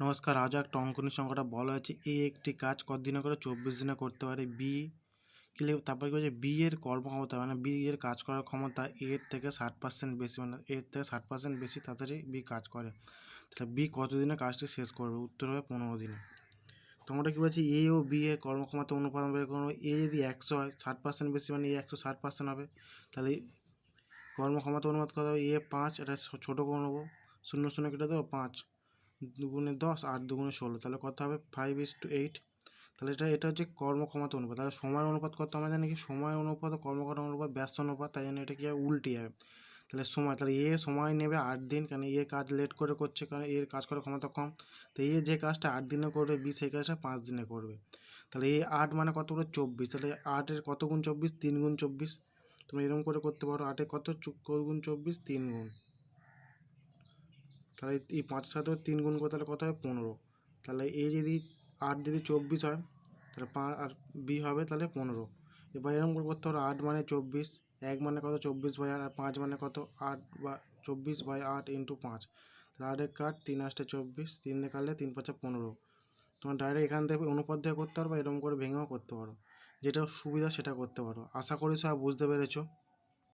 নমস্কার, আজও একটা অঙ্কনের সংখ্যাটা বলা হয়েছে। এ একটি কাজ কতদিনে করে? চব্বিশ দিনে করতে পারে। বি ক্লিয়ার তারপরে কি বলছে? বি এর কর্মক্ষমতা মানে বি এর কাজ করার ক্ষমতা এর থেকে ষাট পার্সেন্ট বেশি মানে এর থেকে ষাট পার্সেন্ট বেশি তাড়াতাড়ি বি কাজ করে। তাহলে বি কতদিনে কাজটি শেষ করবে? উত্তর হবে পনেরো দিনে। তোমরা কি বলছি? এ ও বি এর কর্মক্ষমতা অনুপাত বের এ যদি একশো হয়, ষাট পার্সেন্ট বেশি মানে এ একশো ষাট পার্সেন্ট হবে। তাহলে কর্মক্ষমতা অনুপাত কত হবে? এ পাঁচ, এটা ছোটো করে নেব। শূন্য শূন্য কেটে দেবো, পাঁচ। দুগুণে দশ আট দুগুণে ষোলো, তাহলে কত হবে? ফাইভ ইস টু এইট তাহলে এটা এটা হচ্ছে কর্মক্ষমতা অনুপাত। তাহলে সময় অনুপাত কত? আমরা জানি কি সময় অনুপাত কর্মক্ষমতা অনুপাত, ব্যস্ত অনুপাত, তাই জন্য এটা কি হবে উল্টে যাবে। তাহলে সময়, তাহলে এ সময় নেবে আট দিন, কারণ এ কাজ লেট করে করছে, কারণ এর কাজ করার ক্ষমতা কম। তো এ যে কাজটা আট দিনে করবে, বি সেই কাজটা পাঁচ দিনে করবে। তাহলে এ আট মানে কত করে? চব্বিশ। তাহলে আটের কত গুণ চব্বিশ? তিন গুণ চব্বিশ। তুমি এরকম করে করতে পারো, আটে কত গুণ চব্বিশ? তিন গুণ। তাহলে এই পাঁচ সাথে তিন গুণ করে তাহলে কত হয়? পনেরো। তাহলে এ যদি আট যদি চব্বিশ হয়, তাহলে পাঁচ আর বি হবে তাহলে পনেরো। এবার এরকম করে করতে পারো আট মানে চব্বিশ, এক মানে কত? চব্বিশ বাই আট আর পাঁচ মানে কত? আট বা চব্বিশ বাই আট ইন্টু পাঁচ। তাহলে আট এক আট, তিন আটটা চব্বিশ, তিন কাটলে তিন পাঁচে পনেরো। তোমার ডাইরেক্ট এখান থেকে অনুপাত দিয়ে করতে পারো এরকম করে ভেঙেও করতে পারো। যেটা সুবিধা সেটা করতে পারো। আশা করি সব বুঝতে পেরেছ।